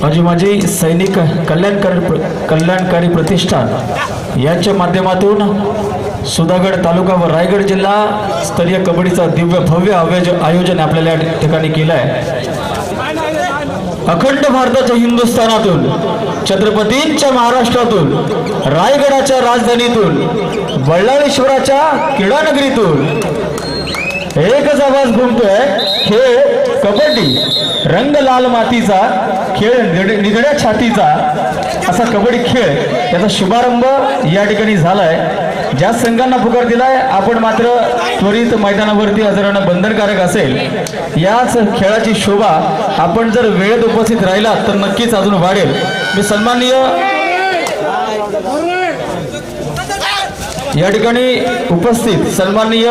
माझी माझी सैनिक कल्याणकारी कल्याणकारी प्रतिष्ठान यांच्या माध्यमातून सुधागड तालुका व रायगड जिल्हा स्तरीय कबड्डीचा दिव्य भव्य आयोज आयोजन आपल्याला या ठिकाणी केलं आहे अखंड भारताच्या हिंदुस्थानातून छत्रपतींच्या महाराष्ट्रातून रायगडाच्या राजधानीतून बल्लाळेश्वराच्या क्रीडानगरीतून एकच आवाज घुमतोय खेळ कबड्डी. रंग लाल मातीचा खेळ निड- निधड्या छातीचा असा कबड्डी खेळ याचा शुभारंभ या ठिकाणी झालाय. ज्या संघांना पुकार दिलाय आपण मात्र त्वरित मैदानावरती हजरानं बंधनकारक असेल. याच खेळाची शोभा आपण जर वेळेत उपस्थित राहिला तर नक्कीच अजून वाढेल. मी सन्माननीय या ठिकाणी उपस्थित सन्माननीय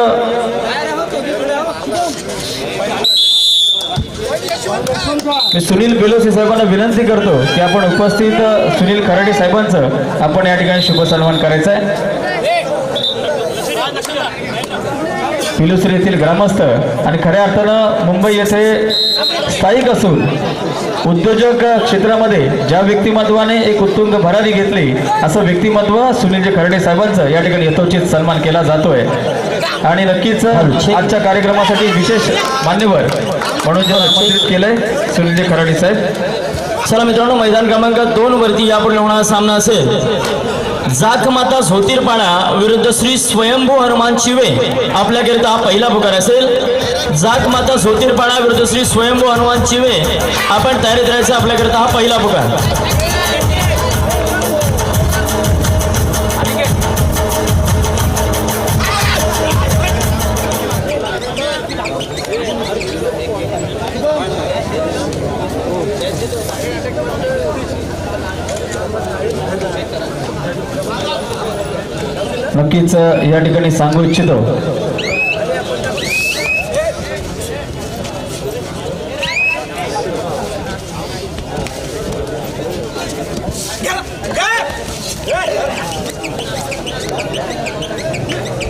मी सुनील बेलोसे साहेबांना विनंती करतो की आपण उपस्थित सुनील खराडे साहेबांचं आपण या ठिकाणी शुभ सन्मान करायचा आहे पिलुसरी येथील ग्रामस्थ आणि खऱ्या अर्थानं मुंबई येथे स्थायिक असून उद्योजक क्षेत्रामध्ये ज्या व्यक्तिमत्वाने एक उत्तुंग भरारी घेतली असं व्यक्तिमत्व सुनीलजी खरडे साहेबांचं या ठिकाणी यथोचित सन्मान केला जातोय. आणि नक्कीच आजच्या कार्यक्रमासाठी विशेष मान्यवर म्हणून जे आमंत्रित केलंय सुनीलजी खराडे साहेब. चला मित्रांनो मैदान क्रमांक दोन वरती यापुढे होणारा सामना असेल. जाकमाता झोतीरपाडा विरुद्ध श्री स्वयंभू हनुमान शिवे आपल्याकरिता हा पहिला पुकार असेल. जाकमाता झोतीरपाडा विरुद्ध श्री स्वयंभू हनुमान शिवे आपण तयारीत राहायचं आपल्याकरिता हा पहिला पुकार. नक्कीच या ठिकाणी सांगू इच्छितो.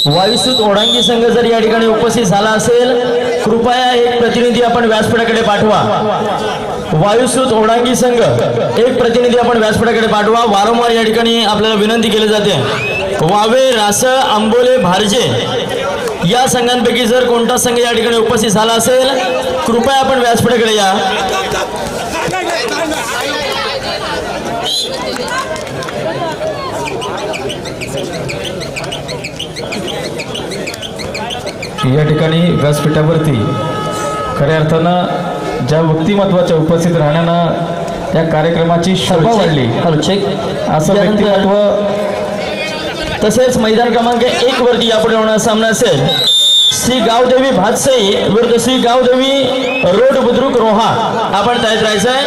वायुसूत ओढांगी संघ जर या ठिकाणी उपस्थित झाला असेल कृपया एक प्रतिनिधी आपण व्यासपीठाकडे पाठवा. वायुसूत ओढांगी संघ एक प्रतिनिधी आपण व्यासपीठाकडे पाठवा. वारंवार या ठिकाणी आपल्याला विनंती केली जाते. वावे रासळ आंबोले भारजे या संघांपैकी जर कोणता संघ या ठिकाणी उपस्थित झाला असेल कृपया आपण व्यासपीठाकडे या. या ठिकाणी व्यासपीठावरती खऱ्या अर्थानं ज्या व्यक्तिमत्वाच्या उपस्थित राहण्यानं या कार्यक्रमाची शोभा वाढली. असं व्यक्तिमत्व तसेच मैदान क्रमांक एक वरती यापुढे होणार सामना असेल. श्री गावदेवी भातसई विरुद्ध श्री गावदेवी रोड बुद्रुक रोहा. आपण तयार राहायचंय.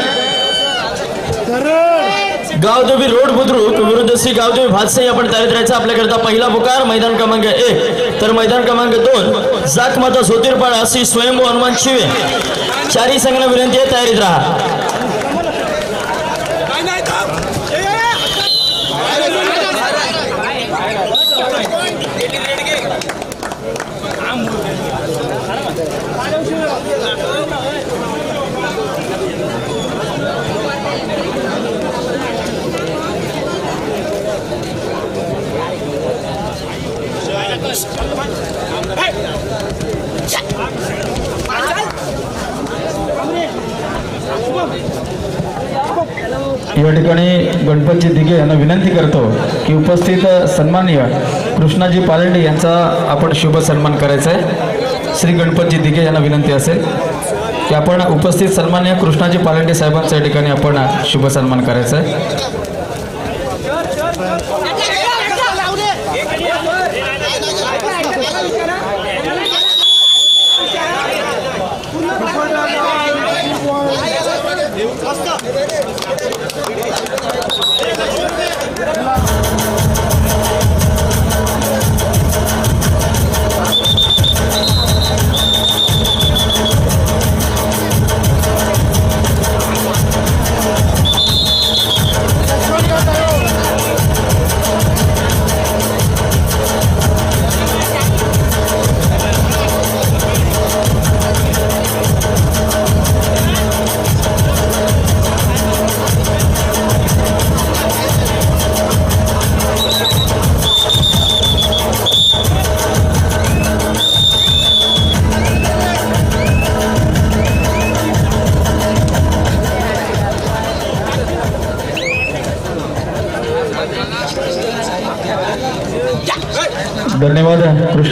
गावदेवी रोड बुद्रुक विरुद्ध श्री गावदेवी भातसई आपण तयारीत राहायचं आपल्याकरता पहिला पुकार मैदान क्रमांक एक. तर मैदान क्रमांक दोन जाकमाता ज्योतिर्पाडा श्री स्वयंभू हनुमान शिवे. चारही संघांना विनंती आहे तयारीत राहा. या ठिकाणी गणपतजी दिघे यांना विनंती करतो की उपस्थित सन्माननीय कृष्णाजी पालंडे यांचा आपण शुभ सन्मान करायचा आहे. श्री गणपतजी दिघे यांना विनंती असेल की आपण उपस्थित सन्माननीय कृष्णाजी पालंडे साहेबांच्या या ठिकाणी आपण शुभ सन्मान करायचा आहे.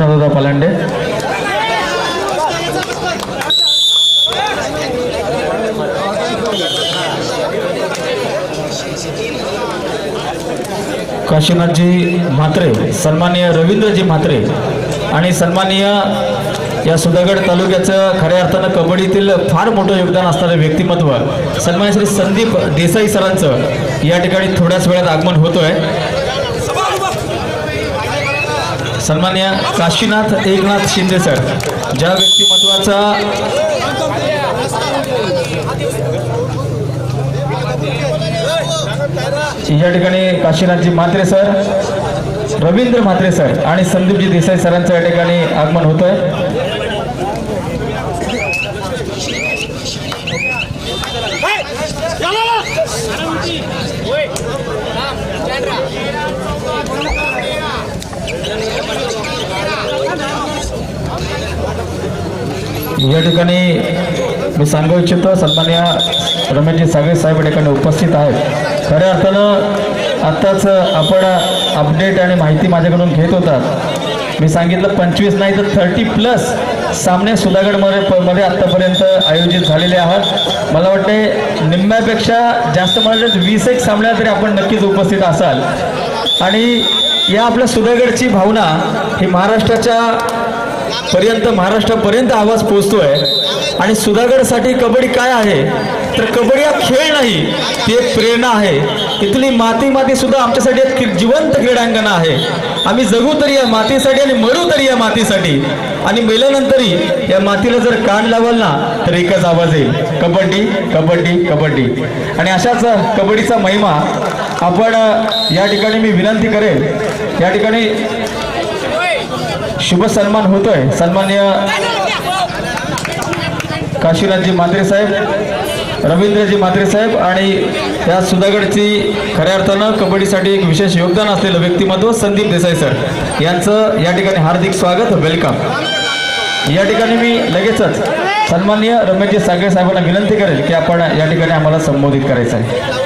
कृष्णदादा पालांडे. काशीनाथजी म्हात्रे सन्माननीय रवींद्रजी म्हात्रे आणि सन्माननीय या सुधागड तालुक्याचं खऱ्या अर्थानं कबड्डीतील फार मोठं योगदान असणारं व्यक्तिमत्व सन्मान श्री संदीप देसाई सरांचं या ठिकाणी थोड्याच वेळात आगमन होतोय. सन्मान्य काशीनाथ एकनाथ शिंदे सर ज्या व्यक्तिमत्वाचा या ठिकाणी काशीनाथजी म्हात्रे सर रवींद्र म्हात्रे सर आणि संदीपजी देसाई सरांचं या ठिकाणी आगमन होतंय. या ठिकाणी मी सांगू इच्छितो सन्मान्य रमेशजी सागरे साहेब या ठिकाणी उपस्थित आहेत. खऱ्या अर्थानं आत्ताच आपण अपडेट आणि माहिती माझ्याकडून घेत होतात. मी सांगितलं पंचवीस नाही तर थर्टी प्लस सामने सुधागडमध्ये मध्ये आत्तापर्यंत आयोजित झालेले आहात. मला वाटते निम्म्यापेक्षा जास्त म्हणजे वीस एक सामन्या तरी आपण नक्कीच उपस्थित असाल. आणि या आपल्या सुधागडची भावना ही महाराष्ट्राच्या पर्यंत महाराष्ट्रापर्यंत आवाज पोहोचतोय. आणि सुधागडसाठी कबड्डी काय आहे? तर कबड्डी हा खेळ नाही ती एक प्रेरणा आहे. इथली माती माती सुद्धा आमच्यासाठी एक जिवंत क्रीडांगण आहे. आम्ही जगू तरी या मातीसाठी आणि मरू तरी या मातीसाठी. आणि मेल्यानंतरही या मातीला जर कान लावाल ना तर एकच आवाज येईल. कबड्डी कबड्डी कबड्डी. आणि अशाच कबड्डीचा महिमा आपण या ठिकाणी मी विनंती करेन. या ठिकाणी शुभ सन्मान होतोय. सन्मान्य काशीनाथजी म्हात्रे साहेब रवींद्रजी म्हात्रे साहेब आणि या सुधागडची खऱ्या अर्थानं कबड्डीसाठी एक विशेष योगदान असलेलं व्यक्तिमत्व संदीप देसाई सर. यांचं या ठिकाणी हार्दिक स्वागत वेलकम. या ठिकाणी मी लगेचच सन्माननीय रमेशजी सागरे साहेबांना विनंती करेल की आपण या ठिकाणी आम्हाला संबोधित करायचं आहे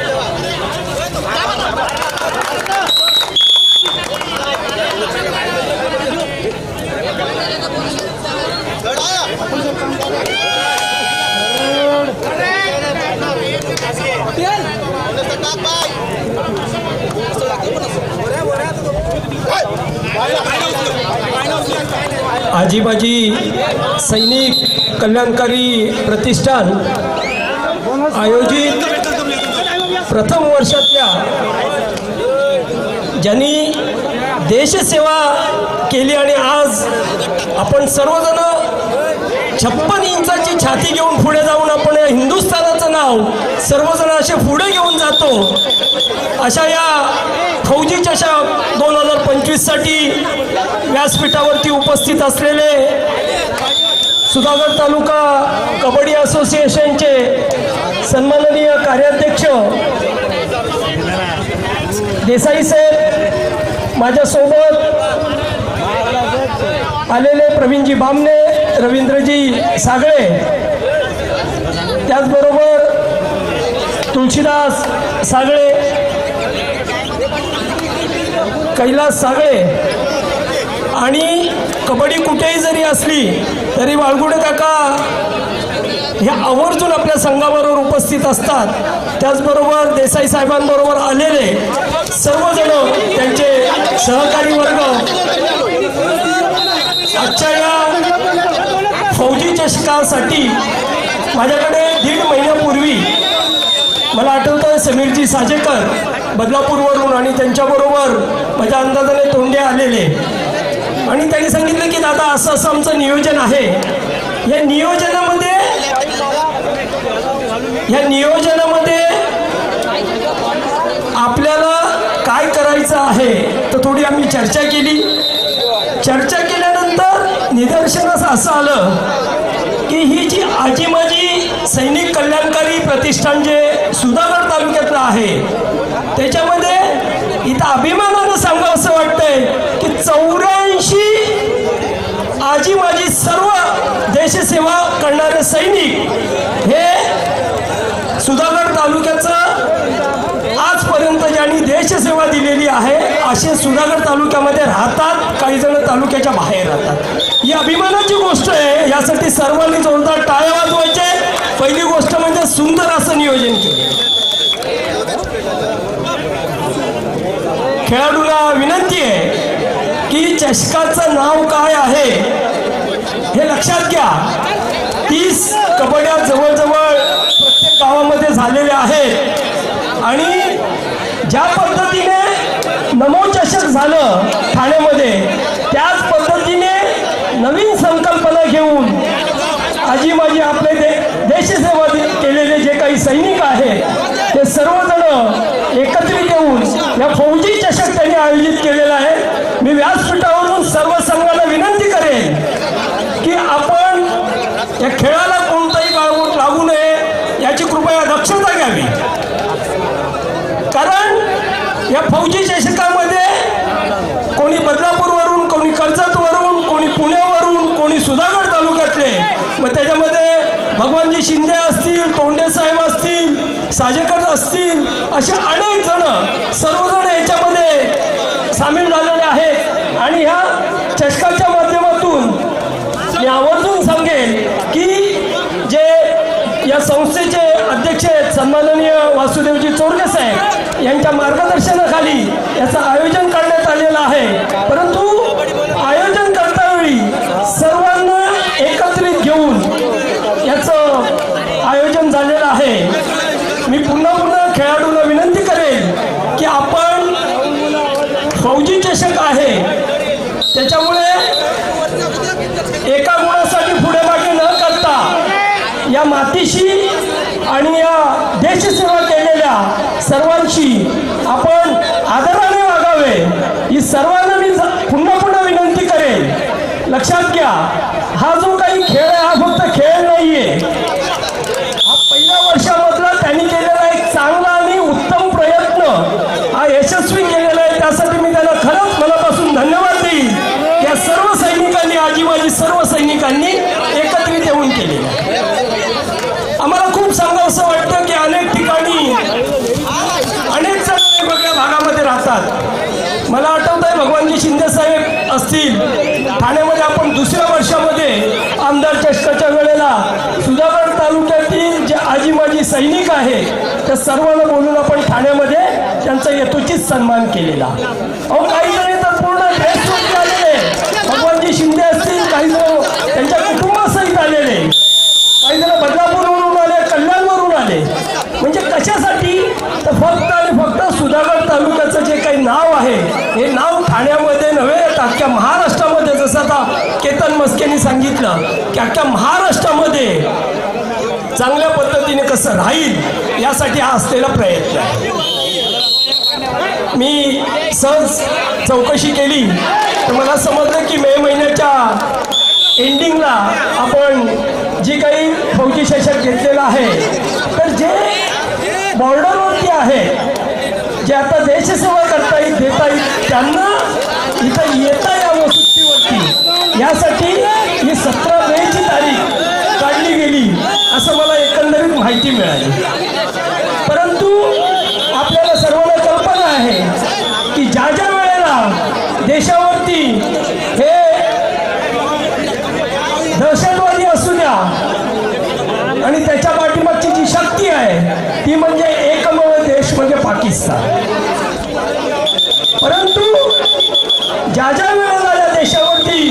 आजीबाजी सैनिक कल्याणकारी प्रतिष्ठान आयोजित प्रथम वर्षातल्या ज्यांनी देशसेवा केली आणि आज आपण सर्वजण छप्पन इंचाची छाती घेऊन पुढे जाऊन आपण या हिंदुस्थानाचं नाव सर्वजण असे पुढे घेऊन जातो. अशा या फौजी चषक दोन हजार पंचवीससाठी व्यासपीठावरती उपस्थित असलेले सुधागड तालुका कबड्डी असोसिएशनचे सन्माननीय कार्याध्यक्ष देसाई साहेब माझ्यासोबत आलेले प्रवीणजी बामणे रवींद्रजी सागळे त्याचबरोबर तुळशीदास सागळे कैलास सागळे आणि कबड्डी कुठेही जरी असली तरी वाळगुडे काका हे आवर्जून आपल्या संघाबरोबर उपस्थित असतात. त्याचबरोबर देसाई साहेबांबरोबर आलेले सर्वजण त्यांचे सहकारी वर्ग आजच्या या फौजी चषकासाठी माझ्याकडे दीड महिन्यापूर्वी मला आठवतं समीरजी साजेकर बदलापूरवरून आणि त्यांच्याबरोबर माझ्या अंदाजाने तोंडे आलेले. आणि त्यांनी सांगितलं की दादा असं असं आमचं नियोजन आहे. या नियोजनामध्ये या नियोजनामध्ये आपल्याला काय करायचं आहे तर थोडी आम्ही चर्चा केली. चर्चा केल्यानंतर निदर्शनास असं आलं की ही जी आजी माझी सैनिक कल्याणकारी प्रतिष्ठान जे सुधागड तालुक्यातलं आहे त्याच्यामध्ये इथं अभिमानानं सांगा असं वाटतंय की चौऱ्याऐंशी आजी माझी सर्व देशसेवा करणारे सैनिक हे सुधागड तालुक्याचं आजपर्यंत ज्यांनी देशसेवा दिलेली आहे असे सुधागड तालुक्यामध्ये राहतात काही जण तालुक्याच्या बाहेर राहतात. ही अभिमानाची गोष्ट आहे यासाठी सर्वांनी जोरदार टाळे वाजवायचे. पहिली गोष्ट म्हणजे सुंदर असं नियोजन केले. खेळाडूला विनंती आहे की चषकाचं नाव काय आहे हे लक्षात घ्या. तीस कबड्या जवळजवळ प्रत्येक गावामध्ये झालेल्या आहेत. आणि ज्या पद्धतीने नमोचषक झालं ठाण्यामध्ये त्याच पद्धतीने नवीन संकल्पना घेऊन आजी माझी आपले दे देशसेवा केलेले जे काही सैनिक आहेत ते सर्वजण एकत्रित येऊन या फौजी चषक त्यांनी आयोजित केलेला आहे. मी व्यासपीठावरून सर्व संघाला विनंती करेन की आपण या खेळाला कोणताही गाळमूट लागू नये याची कृपया दक्षता घ्यावी कारण या फौजी चषकामध्ये कोणी बदलापूरवरून कोणी कर्जतवरून कोणी पुण्यावरून कोणी सुधागड तालुक्यातले. मग त्याच्यामध्ये भगवानजी शिंदे असतील तोंडे साहेब असतील साजेकर असतील असे अनेक जण सर्वजण याच्यामध्ये सामील झाले आहेत आणि ह्या चषकाच्या माध्यमातून मी आवर्जून सांगेन की जे या संस्थेचे अध्यक्ष आहेत सन्माननीय वासुदेवजी चोरगे साहेब यांच्या मार्गदर्शनाखाली याचं आयोजन करण्यात आलेलं आहे परंतु आयोजन करतावेळी सर्वांना एकत्रित घेऊन याचं आयोजन झालेलं आहे मी पुन्हा पुन्हा खेळाडूंना विनंती करेन की आपण फौजी चषक आहे त्याच्यामुळे एका गुणासाठी पुढे मागे न करता या मातीशी आणि या देशसेवा केलेल्या सर्वांशी आपण आदराने वागावे ही सर्वांना मी ज- पुन्हा पुन्हा विनंती करेन लक्षात घ्या हा जो काही खेळ आहे हा फक्त खेळ नाहीये हा पहिल्या वर्षामधला त्यांनी केलेला एक चांगला आणि उत्तम प्रयत्न हा यशस्वी केलेला आहे त्यासाठी मी त्याला खरंच मनापासून धन्यवाद देईन या सर्व सैनिकांनी आजीबाजी सर्व सैनिकांनी एकत्रित येऊन केलेलं आहे आम्हाला असं वाटतं की अनेक ठिकाणी अनेक जण वेगवेगळ्या भागामध्ये राहतात. मला आठवत आहे भगवानजी शिंदे साहेब असतील. ठाण्यामध्ये आपण दुसऱ्या वर्षामध्ये आमदार चषकाच्या वेळेला सुधागड तालुक्यातील जे आजी माजी सैनिक आहे त्या सर्वांना बोलून आपण ठाण्यामध्ये त्यांचा यथोचित सन्मान केलेला. अहो काही जण तर पूर्ण ड्रेस आलेले. भगवानजी शिंदे असतील काही जण त्यांच्या कुटुंबासहित आलेले काही जण बदलापूरवरून आले कल्याणवरून आले म्हणजे कशासाठी तर फक्त आणि फक्त सुधागड तालुक्याचं जे काही नाव आहे हे नाव ठाण्यामध्ये नव्हे तर अख्ख्या महाराष्ट्रामध्ये जसं आता केतन मस्केनी सांगितलं की अख्ख्या महाराष्ट्रामध्ये चांगल्या पद्धतीने कसं राहील यासाठी हा असलेला प्रयत्न आहे. मी सहज चौकशी केली तर मला समजलं की मे महिन्याच्या एंडिंगला आपण जी काही फौजी शशक घेतलेलं आहे तर जे बॉर्डरवरती आहे. जे आता देशसेवा करता येईल देता येईल त्यांना इथं येता यावं सुट्टीवरती यासाठी ही सतरा मेची तारीख काढली गेली असं मला एकंदरीत माहिती मिळाली. परंतु आपल्याला सर्वांना कल्पना आहे की ज्या ज्या वेळेला देशावरती हे दहशतवादी असू द्या आणि त्याच्या पाठीमागची जी शक्ती आहे ती म्हणजे एकमेव देश म्हणजे पाकिस्तान. परंतु ज्या ज्या वेळेला या देशावरती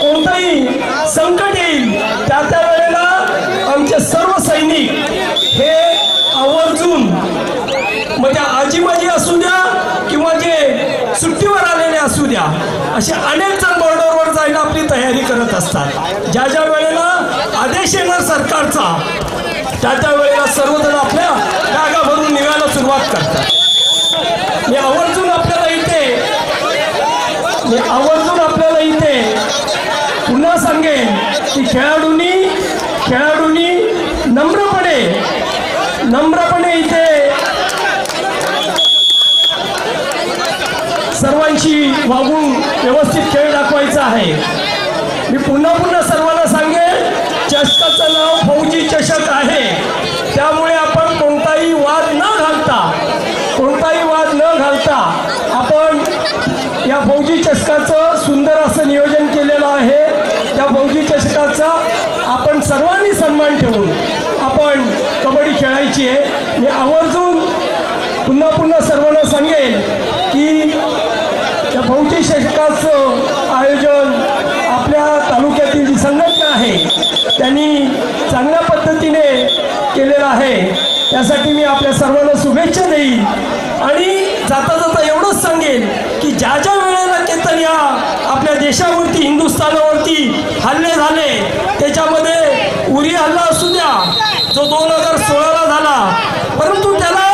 कोणतंही संकट येईल त्या त्या वेळेला आमचे सर्व सैनिक हे आवर्जून म्हणजे आजी माझी असू द्या किंवा जे सुट्टीवर आलेले असू द्या असे अनेक जण बॉर्डरवर जायला आपली तयारी करत असतात. ज्या ज्या वेळेला आदेश येणार सरकारचा. त्या त्यावेळेला सर्वजण आपल्या जागा भरून निघायला सुरुवात करतात. मी आवर्जून आपल्याला इथे मी आवर्जून आपल्याला इथे पुन्हा सांगेन की खेळाडूंनी खेळाडूंनी नम्रपणे नम्रपणे इथे सर्वांशी वागून व्यवस्थित खेळ दाखवायचा आहे. मी पुन्हा पुन्हा सर्वांना सांगेन चषकाचं नाव फौजी चषक आहे. त्यामुळे आपण कोणताही वाद न घालता कोणताही वाद न घालता आपण या फौजी चषकाचं सुंदर असं नियोजन केलेलं आहे. त्या फौजी चषकाचा आपण सर्वांनी सन्मान ठेवून आपण कबड्डी खेळायची आहे. मी आवर्जून पुन्हा पुन्हा सर्वांना सांगेन की त्या फौजी चषकाचं आयोजन आपल्या तालुक्यातील जी संघटना आहे त्यांनी चांगल्या पद्धतीने केलेलं आहे. त्यासाठी मी आपल्या सर्वांना शुभेच्छा देईन. आणि जाता जाता एवढंच सांगेन की ज्या ज्या वेळेला केतन या आपल्या देशावरती हिंदुस्थानावरती हल्ले झाले त्याच्यामध्ये उरी हल्ला असू द्या जो दोन हजार सोळाला झाला परंतु त्याला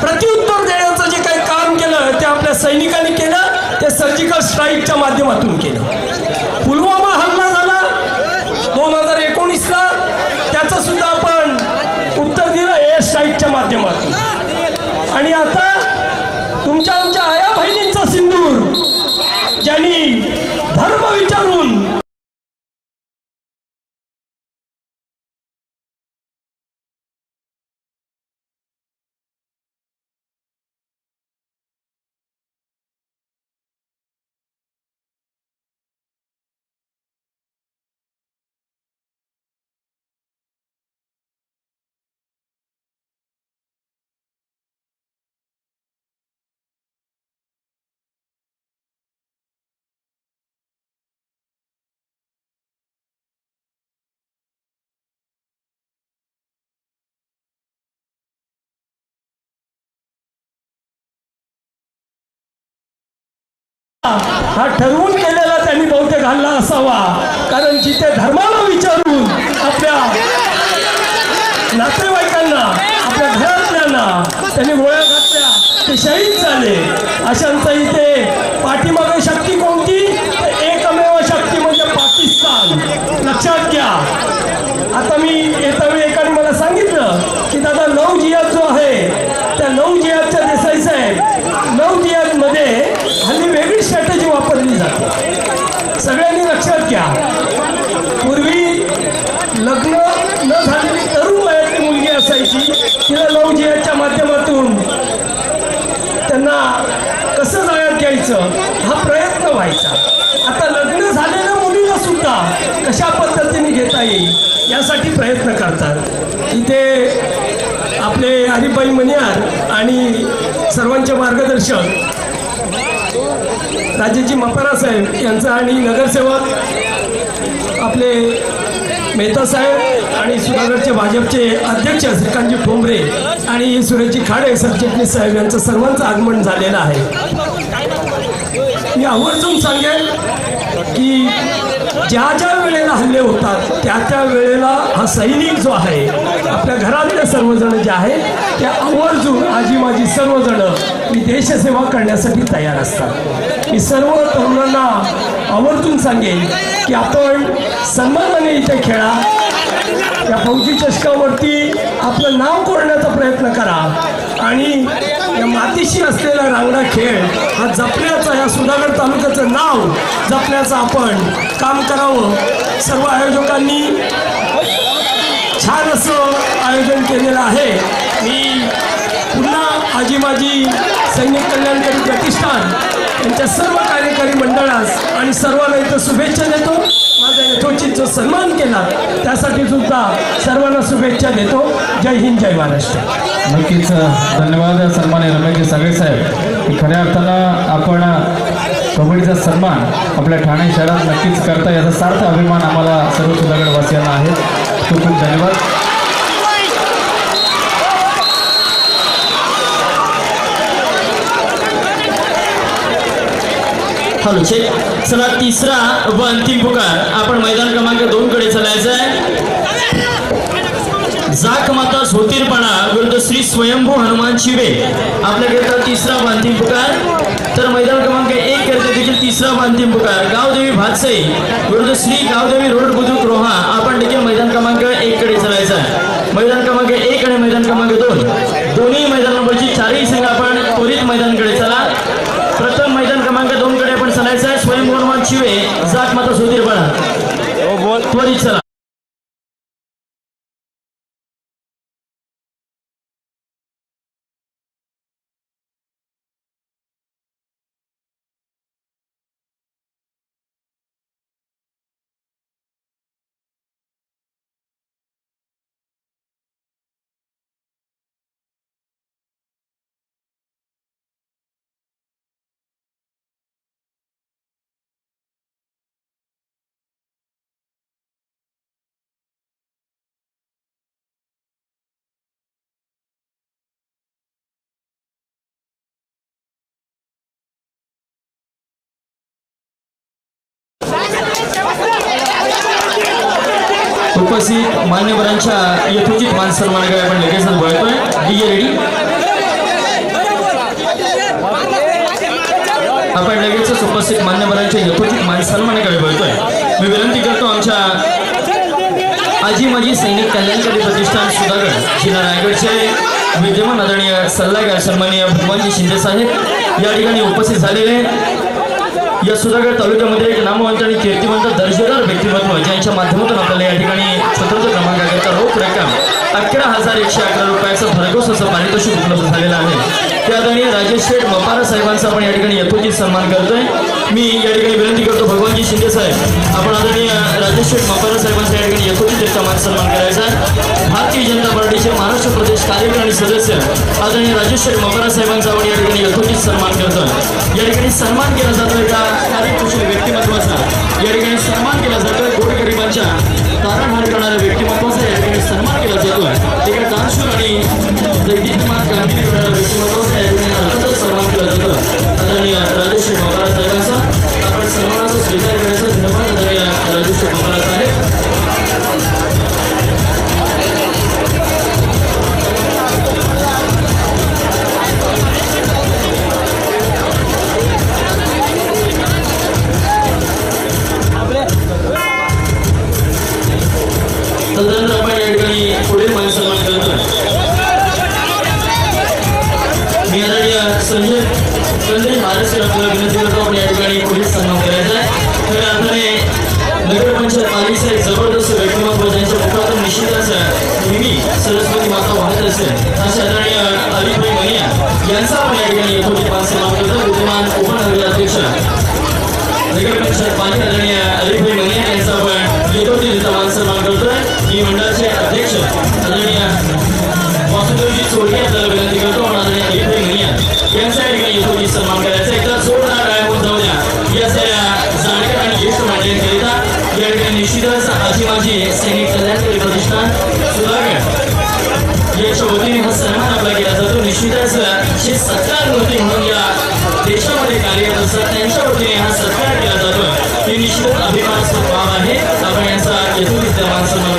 प्रत्युत्तर देण्याचं जे काही काम केलं ते आपल्या सैनिकांनी केलं ते सर्जिकल स्ट्राईकच्या माध्यमातून केलं पुलवामा हल्ला झाला दोन हजार एकोणीसला त्याचं सुद्धा आपण उत्तर दिलं एअर स्ट्राईकच्या माध्यमातून आणि आता तुमच्या हा ठरवून केलेला त्यांनी बहुतेक हल्ला असावा. कारण जिथे धर्माला विचारून आपल्या नातेवाईकांना आपल्या घरातल्यांना त्यांनी गोळ्या घातल्या ते शहीद झाले. अशांचा इथे पाठीमागे शक्य कोणती तर एकमेव शक्ती म्हणजे पाकिस्तान लक्षात घ्या आता मी येता वेळी एकाने मला सांगितलं की दादा नऊ जियाद जो आहे त्या नऊ जियादच्या देसाई साहेब नऊ जियादमध्ये हल्ली वेगळी स्ट्रॅटेजी वापरली जाते सगळ्यांनी लक्षात घ्या. पूर्वी लग्न न झालेली तरुण वयातली मुलगी असायची तिला नऊ जियादच्या माध्यमातून त्यांना कसं जाळ्यात घ्यायचं? हा प्रयत्न व्हायचा. आता लग्न झालेल्या मुलीला सुद्धा कशा पद्धतीने घेता येईल यासाठी प्रयत्न करतात. इथे आपले हरिबाई मनियार आणि सर्वांचे मार्गदर्शक राजेजी मपारा साहेब यांचं आणि नगरसेवक आपले मेहता साहेब आणि सुधागडचे भाजपचे अध्यक्ष श्रीकांतजी ठोंबरे आणि सुरेशजी खाडे सरचिटणीस साहेब यांचं सर्वांचं आगमन झालेलं आहे. मी आवर्जून सांगेन की ज्या ज्या वेळेला हल्ले होतात त्या त्या वेळेला हा सैनिक जो आहे आपल्या घरातले सर्वजण जे आहे त्या आवर्जून आजी माझी सर्वजण मी देशसेवा करण्यासाठी तयार असतात. मी सर्व तरुणांना आवर्जून सांगेन की आपण सन्मानाने इथे खेळा. या फौजी चषकावरती आपलं नाव कोरण्याचा प्रयत्न करा. आणि या मातीशी असलेला रांगडा खेळ हा जपण्याचा या सुधागड तालुक्याचं नाव जपण्याचं आपण काम करावं. सर्व आयोजकांनी छान असं आयोजन केलेलं आहे. मी पुन्हा आजी माझी सैनिक कल्याणकारी प्रतिष्ठान त्यांच्या सर्व कार्यकारी मंडळास आणि सर्वांना इथं शुभेच्छा देतो. माझ्या यथोचित जो सन्मान केला. त्यासाठी सुद्धा सर्वांना शुभेच्छा देतो. जय हिंद जय महाराष्ट्र. नक्कीच धन्यवाद. सन्मान्य रमेशजी सागळे साहेब की खऱ्या अर्थानं आपण कबड्डीचा सन्मान आपल्या ठाणे शहरात नक्कीच करता याचा सार्थ अभिमान आम्हाला सर्व सुधागड वासियांना आहे. खूप खूप धन्यवाद. हॅलो चला तिसरा व अंतिम पुकार. आपण मैदान क्रमांक दोन कडे चालायचं आहे जाक माता झोतीरपणा विरुद्ध श्री स्वयंभू हनुमान शिवे. आपल्याकरिता तिसरा व अंतिम पुकार. तर मैदान क्रमांक एक करते देखील तिसरा व अंतिम पुकार. गावदेवी भातसे विरुद्ध श्री गावदेवी रोड बुद्रुक रोहा. आपण देखील मैदान क्रमांक एक कडे चालायचा आहे मैदान क्रमांक एक आणि मैदान क्रमांक दोन दोन्ही मैदान नंबरची चारही संघ आपण त्वरित मैदानकडे चला प्रथम मैदान क्रमांक दोन कडे आपण चालायचं आहे शिवे जात शिवे सुधीर माता उपस्थित मान्यवरांच्या यथोचित मान सन्मानाकडे आपण लगेच वळतोय डीजे रेडी? आपण लगेचच उपस्थित मान्यवरांच्या यथोचित मान सन्मानाकडे वळतोय मी विनंती करतो आमच्या आजी माजी सैनिक कल्याणकारी प्रतिष्ठान सुधागड जिल्हा रायगडचे विद्यमान आदरणीय सल्लागार सन्माननीय भगवानजी शिंदे साहेब या ठिकाणी उपस्थित झालेले या सुधागड तालुक्यामध्ये एक नामवंत आणि कीर्तिवंत दर्जेदार व्यक्तिमत्व ज्यांच्या माध्यमातून आपल्याला या ठिकाणी स्वतंत्र क्रमांकाकरता रोख रक्कम. अकरा हजार एकशे अकरा रुपयाचं भरघोस असं पारितोषिक उपलब्ध झालेलं आहे. त्या आदरणीय राजेश शेठ मपारा साहेबांचा आपण या ठिकाणी यथोचित सन्मान करतोय. मी या ठिकाणी विनंती करतो भगवानजी शिंदे साहेब आपण आदरणीय राजेश शेठ मपारा साहेबांचा या ठिकाणी यथोचित त्यांचा मान सन्मान करायचा आहे. भारतीय जनता पार्टीचे महाराष्ट्र प्रदेश कार्यकारिणी सदस्य आदरणीय राजेश शेठ मपारा साहेबांचा आपण या ठिकाणी यथोचित सन्मान करतोय. या ठिकाणी सन्मान केला जातो एका कार्यकुशल व्यक्तिमत्वाचा. या ठिकाणी सन्मान केला जातोय गोरगरिबांच्या तारणहार करणाऱ्या व्यक्तिमत्वाचा. या ठिकाणी सन्मान दैदिकमान कामगिरी करणाऱ्या व्यक्तिमत्वाचा अर्थातच सन्मान केला आदरणीय राजेश आपण सन्मानाचा स्वीकार करायचा धन्यवाद आदरणीय राजेश मपारा आहे ठिकाणी आजी माझी सैनिक कल्याणकारी प्रतिष्ठान सुधागड याच्या वतीने हा सन्मान आपला केला जातो निश्चितच हे सत्कार मूर्ती म्हणून या देशामध्ये कार्यरत असतात त्यांच्या वतीने हा सत्कार केला जातो. ही निश्चित अभिमानास्पद बाब आहे. आपण यांचा यथोचित सन्मान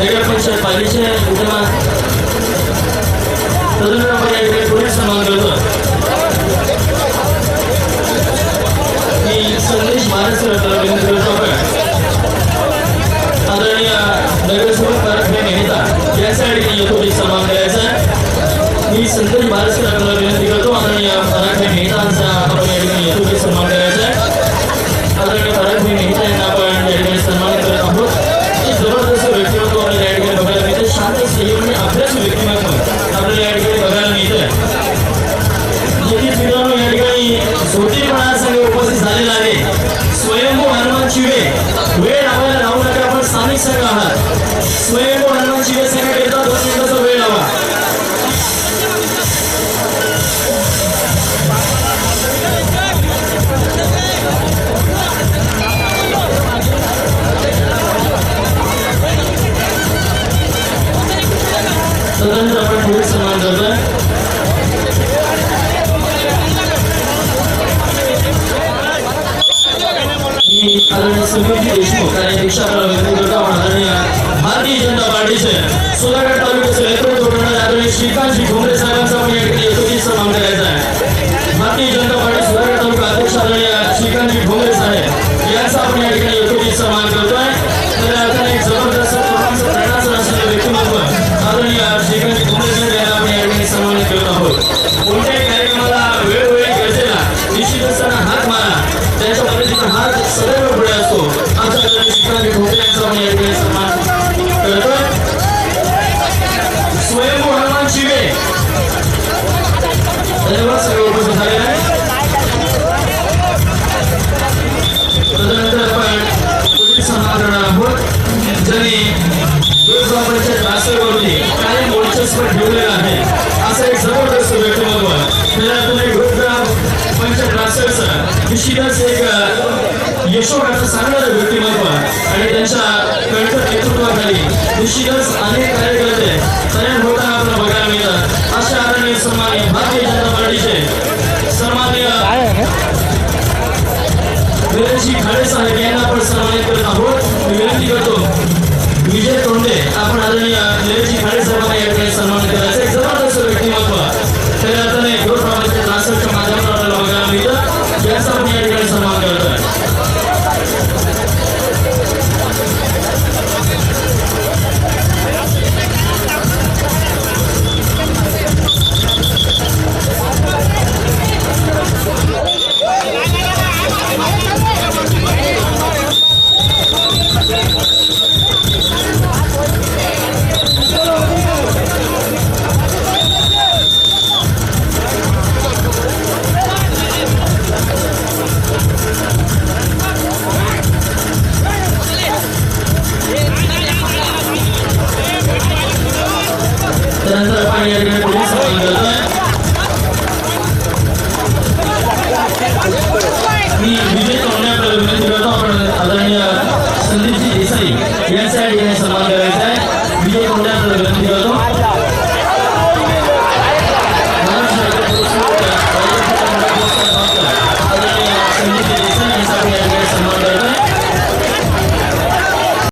नगरपंचायत पक्ष पाहिजे तदनंतर आपण या ठिकाणी पोलीस करतो मी संदेश महाराष्ट्र विनंती करतो आदरणीय नगरसेवक परतभाई मेहता यांच्या या ठिकाणी करायचा. मी संदेश महाराष्ट्र विनंती करतो आदरणीय मी आदरणीय समीरजी देशमुख आदरणीय भारतीय जनता पार्टीचे सोलागड तालुक्याचे नेतृत्व करणारे आदरणीय श्रीकांतजी साहेबांचा ग्रामपंचायत राष्ट्रवरती कायम वर्चस्व ठेवलेलं आहे असं एक जबरदस्त व्यक्तिमत्व त्याला तुम्ही ग्रुपग्राम पंचायत राष्ट्राचं निश्चितच एक यशोगाथा सांगणारं व्यक्तिमत्व आणि त्यांच्या कणखर नेतृत्वाखाली निश्चितच अनेक कार्यकर्ते तयार होताना आपल्याला बघायला मिळतात. अशा आदरणीय सन्मान्य भारतीय जनता पार्टीचे सन्मान्य विजयजी खाडे साहेब यांना आपण सन्मानित करत आहोत. विनंती करतो तोंडे आपण आदरणीय निलेशजी